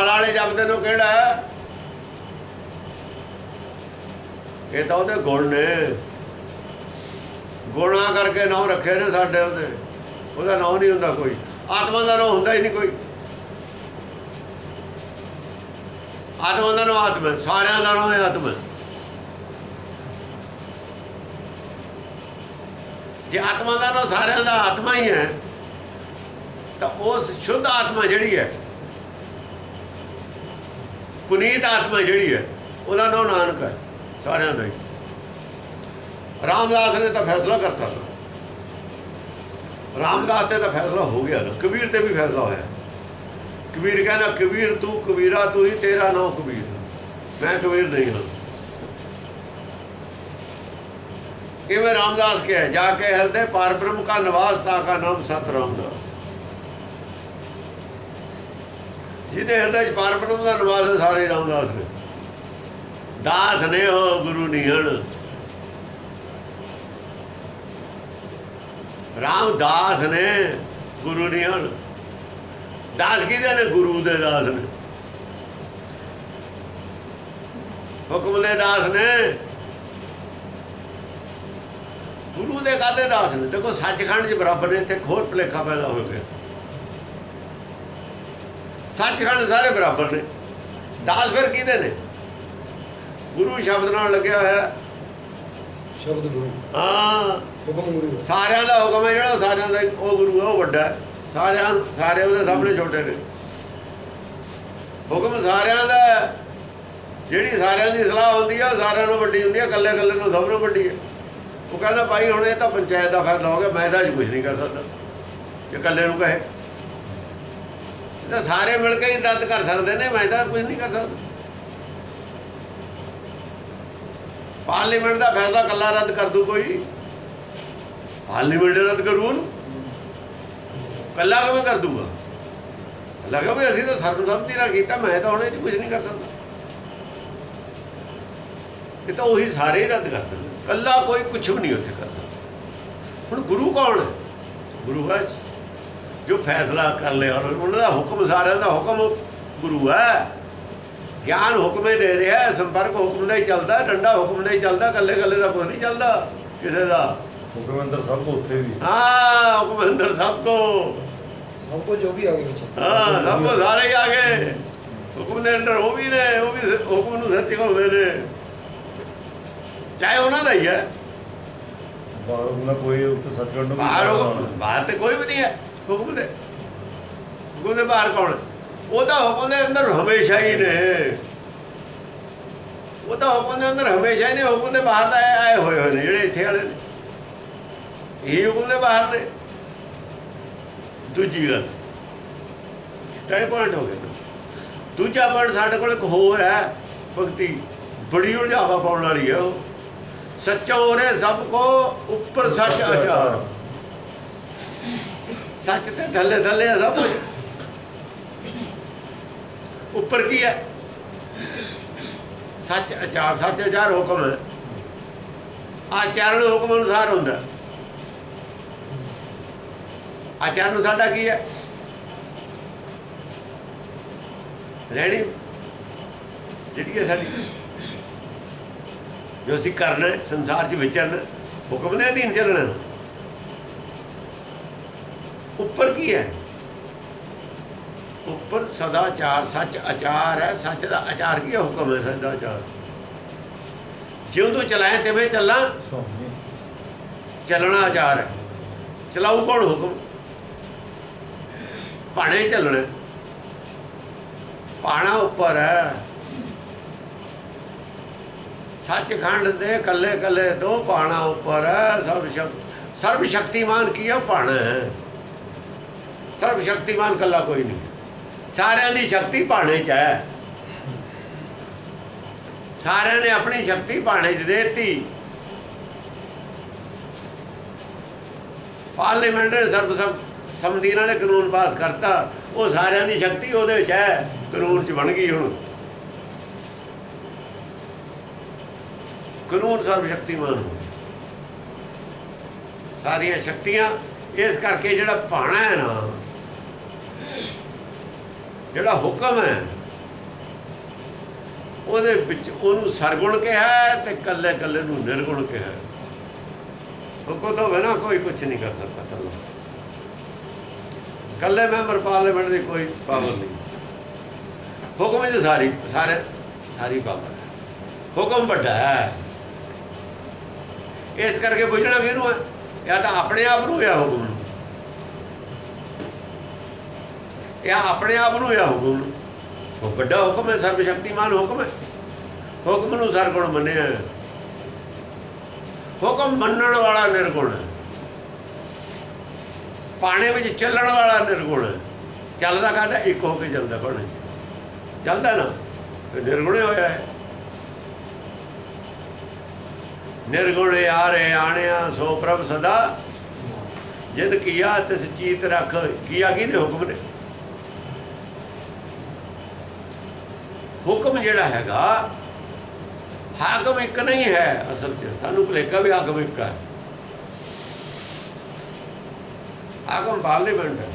ਵਾਲੇ ਜਪਦੇ ਨੂੰ ਕਿਹੜਾ? ਹੈ? ਇਹ ਤਾਂ ਉਹਦੇ ਗੁਣ ਨੇ। ਗੁਣਾ ਕਰਕੇ ਨਾਮ ਰੱਖੇ ਨੇ ਸਾਡੇ ਉਹਦੇ। ਉਹਦਾ ਨਾਮ ਨਹੀਂ ਹੁੰਦਾ ਕੋਈ। ਆਤਮਾ ਦਾ ਨਾਮ ਹੁੰਦਾ ਹੀ ਨਹੀਂ ਕੋਈ। ਆਤਮਾ ਦਾ ਨਾਮ ਆਤਮਾ, ਸਾਰਿਆਂ ਦਾ ਨਾਮ ਹੈ ਆਤਮਾ। ਜੇ ਆਤਮਾ ਦਾ ਨਾਮ ਸਾਰਿਆਂ ਦਾ ਆਤਮਾ ਹੀ ਹੈ, ਤਾਂ ਉਸ ਸ਼ੁੱਧ ਆਤਮਾ ਜਿਹੜੀ ਹੈ ਪੁਨੀਤ ਆਤਮਾ ਜਿਹੜੀ ਹੈ, ਉਹਦਾ ਨਾਮ ਨਾਨਕ ਹੈ, ਸਾਰਿਆਂ ਦਾ ਹੀ। ਰਾਮਦਾਸ ਨੇ ਤਾਂ ਫੈਸਲਾ ਕਰਤਾ। ਰਾਮਦਾਸ ਤੇ ਤਾਂ ਫੈਸਲਾ ਹੋ ਗਿਆ ਨਾ, ਕਬੀਰ ਤੇ ਵੀ ਫੈਸਲਾ ਹੋਇਆ। ਕਬੀਰ ਕਹਿੰਦਾ, ਕਬੀਰ ਤੂੰ, ਕਬੀਰਾ ਤੂੰ ਹੀ, ਤੇਰਾ ਨਾਮ ਕਬੀਰ। ਮੈਂ ਕਬੀਰ ਨਹੀਂ ਹਾਂ। ਇਹ ਵੇ ਰਾਮਦਾਸ ਕੇ ਜਾ ਕੇ ਹਿਰਦੇ ਪਰਬ੍ਰਹਮ ਕਾ ਨਿਵਾਸ, ਤਾ ਕਾ ਨਾਮ ਸਤ ਰਾਮਦਾਸ ਜਿਹਦੇ ਹਿਰਦੇ ਚ ਪਾਰ ਦਾ ਨਿਵਾਸ ਹੈ ਸਾਰੇ ਰਾਮਦਾਸ ਨੇ। ਦਾਸ ਨੇ ਹੋ ਗੁਰੂ ਨਿਹਣ। ਰਾਮਦਾਸ ਨੇ ਗੁਰੂ ਨਿਹਣ। ਦਾਸ ਕਿਹਦੇ ਨੇ? ਗੁਰੂ ਦੇ ਦਾਸ ਨੇ। ਹੁਕਮ ਦੇ ਦਾਸ ਨੇ। ਗੁਰੂ ਦੇ ਕਾਦੇ ਦਾਸ ਨੇ? ਦੇਖੋ, ਸੱਚਖੰਡ 'ਚ ਬਰਾਬਰ ਨੇ ਇੱਥੇ ਖੋਰ ਭਲੇਖਾ ਪੈਦਾ ਹੋ ਗਿਆ। ਸੱਚਖੰਡ ਸਾਰੇ ਬਰਾਬਰ ਨੇ। ਦਾਸ ਫਿਰ ਕਿਹਦੇ ਨੇ? ਗੁਰੂ ਸ਼ਬਦ ਨਾਲ ਲੱਗਿਆ ਹੋਇਆ। ਸ਼ਬਦ ਗੁਰੂ। ਹਾਂ। ਹੁਕਮ ਗੁਰੂ ਸਾਰਿਆਂ ਦਾ ਹੁਕਮ ਹੈ ਜਿਹੜਾ ਸਾਰਿਆਂ ਦਾ ਉਹ ਗੁਰੂ ਹੈ ਉਹ ਵੱਡਾ ਹੈ। ਸਾਰਿਆਂ ਸਾਰੇ ਉਹਦੇ ਸਾਹਮਣੇ ਛੋਟੇ ਨੇ। ਹੁਕਮ ਸਾਰਿਆਂ ਦਾ। ਜਿਹੜੀ ਸਾਰਿਆਂ ਦੀ ਸਲਾਹ ਹੁੰਦੀ ਹੈ ਉਹ ਸਾਰਿਆਂ ਨੂੰ ਵੱਡੀ ਹੁੰਦੀ ਹੈ ਇਕੱਲੇ ਇਕੱਲੇ ਨੂੰ ਸਭ ਨੂੰ ਵੱਡੀ ਹੈ ਉਹ ਕਹਿੰਦਾ ਭਾਈ ਹੁਣ ਇਹ ਤਾਂ ਪੰਚਾਇਤ ਦਾ ਫੈਸਲਾ ਹੋ ਗਿਆ ਮੈਂ ਤਾਂ ਕੁਝ ਨਹੀਂ ਕਰ ਸਕਦਾ। ਜੇ ਇਕੱਲੇ ਨੂੰ ਕਹੇ। ਤਾਂ ਸਾਰੇ ਮਿਲ ਕੇ ਹੀ ਰੱਦ ਕਰ ਸਕਦੇ ਨੇ, ਮੈਂ ਤਾਂ ਕੁਝ ਨਹੀਂ ਕਰ ਸਕਦਾ। ਪਾਰਲੀਮੈਂਟ ਦਾ ਫੈਸਲਾ ਇਕੱਲਾ ਰੱਦ ਕਰ ਦੂ ਕੋਈ। ਪਾਰਲੀਮੈਂਟ ਰੱਦ ਕਰੂ ਉਹਨੂੰ। ਕੱਲਾ ਕਿਵੇਂ ਕਰ ਦੂਗਾ? ਲੱਗਾ ਵੀ ਅਸੀਂ ਤਾਂ ਸਰਬਸੰਮਤੀ ਨਾਲ ਕੀਤਾ, ਮੈਂ ਤਾਂ ਹੁਣ ਇਹ 'ਚ ਕੁਝ ਨਹੀਂ ਕਰ ਸਕਦਾ। ਇਹ ਤਾਂ ਉਹੀ ਸਾਰੇ ਹੀ ਰੱਦ ਕਰ ਦਿੰਦੇ ਕੱਲਾ ਕੋਈ ਕੁਝ ਵੀ ਨਹੀਂ ਉੱਥੇ ਕਰ ਸਕਦਾ। ਹੁਣ ਗੁਰੂ ਕੌਣ ਹੈ? ਗੁਰੂ ਹੈ ਜੋ ਫੈਸਲਾ ਕਰ ਲਿਆ ਉਹਨਾਂ ਦਾ ਹੁਕਮ ਸਾਰਿਆਂ ਦਾ ਹੁਕਮ ਗੁਰੂ ਹੈ। ਗਿਆਨ ਹੁਕਮੇ ਦੇ ਰਿਹਾ ਹੈ, ਸੰਪਰਕ ਹੁਕਮ ਦਾ ਹੀ ਚੱਲਦਾ ਡੰਡਾ ਹੁਕਮ ਦਾ ਹੀ ਚੱਲਦਾ ਕੱਲੇ ਕੱਲੇ ਦਾ ਕੁਝ ਨਹੀਂ ਚੱਲਦਾ ਕਿਸੇ ਦਾ। ਹੁਕਮ ਅੰਦਰ ਸਭ ਕੋ ਉੱਥੇ ਵੀ। ਹਾਂ ਹੁਕਮ ਅੰਦਰ ਸਭ ਕੋ ਸਭ ਕੁਝ ਜੋ ਵੀ ਆ ਵਿੱਚ। ਹਾਂ ਸਭ ਕੋ ਸਾਰੇ ਹੀ ਆ ਗਏ। ਹੁਕਮ ਦੇ ਅੰਦਰ ਉਹ ਵੀ ਨੇ ਉਹ ਵੀ ਹੁਕਮ ਨੂੰ ਸੱਚ ਕਹਾਉਂਦੇ ਨੇ। ਚਾਹੇ ਉਹਨਾਂ ਦਾ ਹੀ ਹੈ। ਬਾਹਰ ਉਹਨਾਂ ਕੋਈ ਉੱਥੇ ਸੱਚਖੰਡ ਨੂੰ ਵੀ ਬਾਹਰ ਜਾਣਾ। ਹੁਕਮ ਬਾਹਰ ਤੇ ਕੋਈ ਵੀ ਨਹੀਂ ਹੈ। ਹੁਕਮ ਦੇ। ਹੁਕਮ ਦੇ ਬਾਹਰ ਕੌਣ ਹੈ? ਉਹ ਤਾਂ ਹੁਕਮ ਦੇ ਅੰਦਰ ਹਮੇਸ਼ਾ ਹੀ ਨੇ। ਉਹ ਤਾਂ ਹੁਕਮ ਦੇ ਅੰਦਰ ਹਮੇਸ਼ਾ ਹੀ ਨੇ ਹੁਕਮ ਦੇ ਬਾਹਰ ਤਾਂ ਆਏ ਹੋਏ ਹੋਏ ਨੇ ਜਿਹੜੇ ਇੱਥੇ ਵਾਲੇ ਨੇ। ਇਹ ਹੁਕਮ ਦੇ ਬਾਹਰ ਨੇ। ਦੂਜੀ ਗੱਲ ਟਾਈ ਪੁਆਇੰਟ ਹੋ ਗਿਆ। ਦੂਜਾ ਪੁਆਇੰਟ ਸਾਡੇ ਕੋਲ ਇੱਕ ਹੋਰ ਹੈ ਭਗਤੀ। ਬੜੀ ਉਲਝਾਵਾ ਪਾਉਣ ਵਾਲੀ ਹੈ ਉਹ। ਸੱਚਾ ਹੋਰੇ ਸਭ ਕੋ ਉੱਪਰ ਸੱਚ ਆਚਾਰ। ਸੱਚ ਤੇ ਥੱਲੇ ਥੱਲੇ ਆ ਸਭ ਕੁਝ। ਉੱਪਰ ਕੀ ਹੈ? ਸੱਚ ਆਚਾਰ ਸੱਚ ਆਚਾਰ ਹੁਕਮ। ਹੈ ਆਚਰਣ ਹੁਕਮ ਅਨੁਸਾਰ ਹੁੰਦਾ। ਆਚਰਣ ਸਾਡਾ ਕੀ ਹੈ? ਰਹਿਣੀ। ਜਿਹੜੀ ਹੈ ਸਾਡੀ। ਜੋ ਅਸੀਂ ਕਰਨਾ ਸੰਸਾਰ 'ਚ ਵਿਚਰਨਾ ਹੁਕਮ ਦੇ ਅਧੀਨ ਚੱਲਣਾ ਉੱਪਰ ਕੀ ਹੈ? ਉੱਪਰ ਸਦਾਚਾਰ ਸੱਚ ਆਚਾਰ ਹੈ। ਸੱਚ ਦਾ ਆਚਾਰ ਕੀ ਹੈ? ਹੁਕਮ ਹੈ ਸਦਾਚਾਰ। ਜਿਉਂ ਤੋਂ ਚਲਾਏ ਤਿਵੇਂ ਚੱਲਾਂ। ਚੱਲਣਾ ਆਚਾਰ ਹੈ। ਚਲਾਉ ਕੌਣ ਹੁਕਮ? ਪਾਣੇ ਚੱਲਣਾ। ਪਾਣਾ ਉੱਪਰ ਹੈ। ਸੱਚਖੰਡ ਦੇ ਕੱਲੇ ਕੱਲੇ ਦੋ ਪਾਣਾ ਉੱਪਰ ਹੈ। ਸਰਬ ਸ਼ਕਤ ਸਰਬ ਸ਼ਕਤੀਮਾਨ ਕੀ ਹੈ? ਪਾਣਾ ਹੈ। ਸਰਬ ਸ਼ਕਤੀਮਾਨ ਕੱਲਾ ਕੋਈ ਨਹੀਂ। ਸਾਰਿਆਂ ਦੀ ਸ਼ਕਤੀ ਪਾਣੇ 'ਚ ਹੈ। ਸਾਰਿਆਂ ਨੇ ਆਪਣੀ ਸ਼ਕਤੀ ਪਾਣੇ 'ਚ ਦੇ ਦਿੱਤੀ। ਪਾਰਲੀਮੈਂਟ ਨੇ ਸਰਬ ਸੰਮਤੀ ਨਾਲ ਕਾਨੂੰਨ ਪਾਸ ਕਰਤਾ। ਉਹ ਸਾਰਿਆਂ ਦੀ ਸ਼ਕਤੀ ਉਹਦੇ ਵਿੱਚ ਹੈ। ਕਾਨੂੰਨ 'ਚ ਬਣ ਗਈ ਹੁਣ। ਕਾਨੂੰਨ ਸਰਬ ਸ਼ਕਤੀਮਾਨ ਹੋ ਸਾਰੀਆਂ ਸ਼ਕਤੀਆਂ ਇਸ ਕਰਕੇ ਜਿਹੜਾ ਭਾਣਾ ਹੈ ਨਾ ਜਿਹੜਾ ਹੁਕਮ ਹੈ, ਉਹਦੇ ਵਿੱਚ ਉਹਨੂੰ ਸਰਗੁਣ ਕਿਹਾ ਤੇ ਕੱਲੇ ਕੱਲੇ ਨੂੰ ਨਿਰਗੁਣ ਕਿਹਾ ਹੁਕਮ ਤੋਂ ਬਿਨਾ ਕੋਈ ਕੁਝ ਨਹੀਂ ਕਰ ਸਕਦਾ ਕੱਲਾ ਕੱਲੇ ਮੈਂਬਰ ਪਾਰਲੀਮੈਂਟ ਦੀ ਕੋਈ ਪਾਵਰ ਨਹੀਂ। ਹੁਕਮ ਵਿੱਚ ਸਾਰੀ, ਸਾਰੇ, ਸਾਰੀ ਪਾਵਰ ਹੁਕਮ ਵੱਡਾ ਹੈ। ਇਸ ਕਰਕੇ ਬੁਝਣਾ ਕਿਹਨੂੰ ਹੈ? ਜਾਂ ਤਾਂ ਆਪਣੇ ਆਪ ਨੂੰ ਜਾਂ ਹੁਕਮ ਨੂੰ। ਇਹ ਆਪਣੇ ਆਪ ਨੂੰ ਜਾਂ ਹੁਕਮ ਨੂੰ। ਉਹ ਵੱਡਾ ਹੁਕਮ ਹੈ ਸਰਵ ਸ਼ਕਤੀਮਾਨ ਹੁਕਮ ਹੈ। ਹੁਕਮ ਨੂੰ ਸਰਗੁਣ ਮੰਨਿਆ ਹੁਕਮ ਮੰਨਣ ਵਾਲਾ ਨਿਰਗੁਣ ਪਾਣੇ ਵਿੱਚ ਚੱਲਣ ਵਾਲਾ ਨਿਰਗੁਣ ਹੈ। ਚੱਲਦਾ ਕਹਿੰਦਾ? ਇੱਕ ਹੋ ਕੇ ਚੱਲਦਾ ਪਾਣੇ ਚੱਲਦਾ ਨਾ। ਤੇ ਨਿਰਗੁਣੇ ਹੋਇਆ ਹੈ। ਨਿਰਗੁਣ ਯਾਰੇ ਆਣਿਆ, ਸੋ ਪ੍ਰਭ ਸਦਾ। ਜਿਨ ਕੀਆ ਤਿਸ ਚੀਤ ਰੱਖ, ਕੀਆ ਕਿਹਦੇ ਹੁਕਮ ਨੇ? ਹੁਕਮ ਜਿਹੜਾ ਹੈਗਾ, ਹਾਕਮ ਇੱਕ ਨਹੀਂ ਹੈ ਅਸਲ 'ਚ। ਸਾਨੂੰ ਭੁਲੇਖਾ ਵੀ ਹਾਕਮ ਇੱਕ ਹੈ। ਹਾਕਮ ਪਾਰਲੀਮੈਂਟ ਹੈ।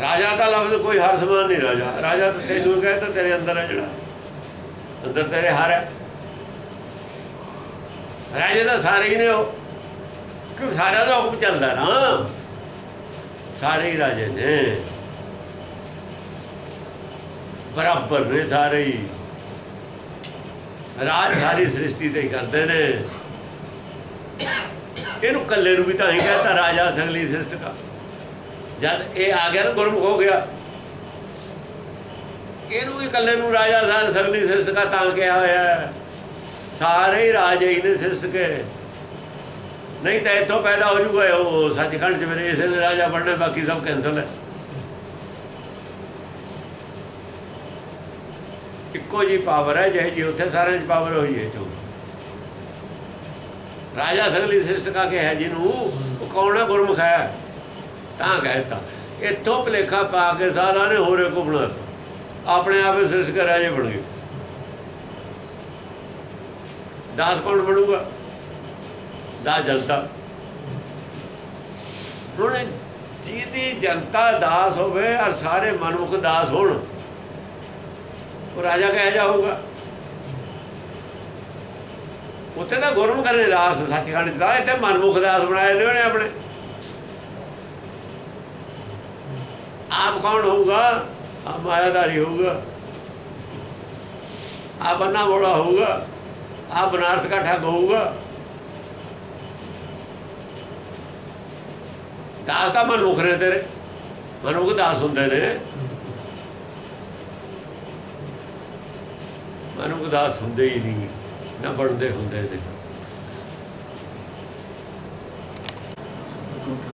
ਰਾਜਾ ਦਾ ਲਫ਼ਜ਼ ਕੋਈ ਹਰ ਸਮਾਨ ਨਹੀਂ ਰਾਜਾ। ਰਾਜਾ ਤਾਂ ਤੈਨੂੰ ਕਹਿੰਦਾ ਤੇਰੇ ਅੰਦਰ ਹੈ ਜਿਹੜਾ। ਅੰਦਰ ਤੇਰੇ ਹਰ ਹੈ। ਰਾਜੇ ਤਾਂ ਸਾਰੇ ਹੀ ਨੇ ਉਹ। ਕਿ ਸਾਰਿਆਂ ਦਾ ਹੁਕਮ ਚੱਲਦਾ ਨਾ। ਸਾਰੇ ਹੀ ਰਾਜੇ ਨੇ। ਬਰਾਬਰ ਨੇ ਸਾਰੇ ਹੀ। ਰਾਜ ਸਾਰੀ ਸ੍ਰਿਸ਼ਟੀ ਤੇ ਕਰਦੇ ਨੇ। ਇਹਨੂੰ ਕੱਲੇ ਨੂੰ ਵੀ ਤਾਂ ਹੀ ਕਹਿੰਦਾ ਰਾਜਾ ਸੰਗਲੀ ਸ੍ਰਿਸ਼ਟ ਜਦ ਇਹ ਆ ਗਿਆ ਨਾ, ਗੁਰਮੁਖ ਹੋ ਗਿਆ। ਇਹਨੂੰ ਵੀ ਇਕੱਲੇ ਨੂੰ ਰਾਜਾ ਸੰਗਲੀ ਸਗਲੀ ਤਾਂ ਕਿਹਾ ਹੋਇਆ ਸਾਰੇ ਹੀ ਰਾਜੇ ਹੀ ਨੇ ਸ੍ਰਿਸ਼ਟ ਨਹੀਂ ਤਾਂ ਇੱਥੋਂ ਪੈਦਾ ਹੋ ਜੂਗਾ, ਉਹ ਸੱਚਖੰਡ ਚ ਮੇਰੇ ਇਸੇ ਨੇ ਰਾਜਾ ਬਣਨਾ, ਬਾਕੀ ਸਭ ਕੈਂਸਲ ਹੈ। ਇੱਕੋ ਜੀ ਪਾਵਰ ਹੈ, ਜਿਹੇ ਜੀ ਉੱਥੇ ਸਾਰਿਆਂ 'ਚ ਪਾਵਰ ਹੋਈ ਹੈ ਚੋ ਰਾਜਾ ਸਗਲੀ ਸ੍ਰਿਸ਼ਟ ਕਾ ਕੇ ਹੈ ਜਿਹਨੂੰ, ਉਹ ਕੌਣ ਹੈ? ਗੁਰਮੁਖ ਹੈ। ਤਾਂ ਕਹਿਤਾ ਇੱਥੋਂ ਭਲੇਖਾ ਪਾ ਕੇ ਸਾਰਾ ਨੇ ਹੋਰੇ ਕੋ ਬਣਾ ਆਪਣੇ ਆਪੇ ਸ੍ਰਿਸ਼ਟ ਕੇ ਰਾਜੇ ਬਣ ਗਏ। ਦਾਸ ਕੌਣ ਬਣੂਗਾ? ਦਾਸ ਜਨਤਾ। ਹੁਣ ਜਿਹਦੀ ਜਨਤਾ ਦਾਸ ਹੋਵੇ ਔਰ ਸਾਰੇ ਮਨੁੱਖ ਦਾਸ ਹੋਣ, ਉਹ ਰਾਜਾ ਕਹਿ ਜਾਊਗਾ ਉੱਥੇ ਤਾਂ ਗੁਰਮ ਨੇ ਦਾਸ, ਸੱਚਖੰਡ ਦਾ ਇੱਥੇ ਮਨਮੁਖ ਦਾਸ ਬਣਾਏ ਨੇ ਉਹਨੇ ਆਪਣੇ। ਆਪ ਕੌਣ ਹੋਊਗਾ? ਆ ਮਾਇਆਦਾਰੀ ਹੋਊਗਾ। ਆ ਬੰਨਾ ਬੋੜਾ ਹੋਊਗਾ। ਆ ਬਨਾਰਸ ਦਾ ਠੱਗ ਹੋਊਗਾ। ਦਾਸ ਤਾਂ ਮਨੁੱਖ ਨੇ ਤੇਰੇ। ਮਨੁੱਖ ਦਾਸ ਹੁੰਦੇ ਨੇ। ਮਨੁੱਖ ਦਾਸ ਹੁੰਦੇ ਹੀ ਨਹੀਂ, ਨਾ ਬਣਦੇ ਹੁੰਦੇ ਨੇ।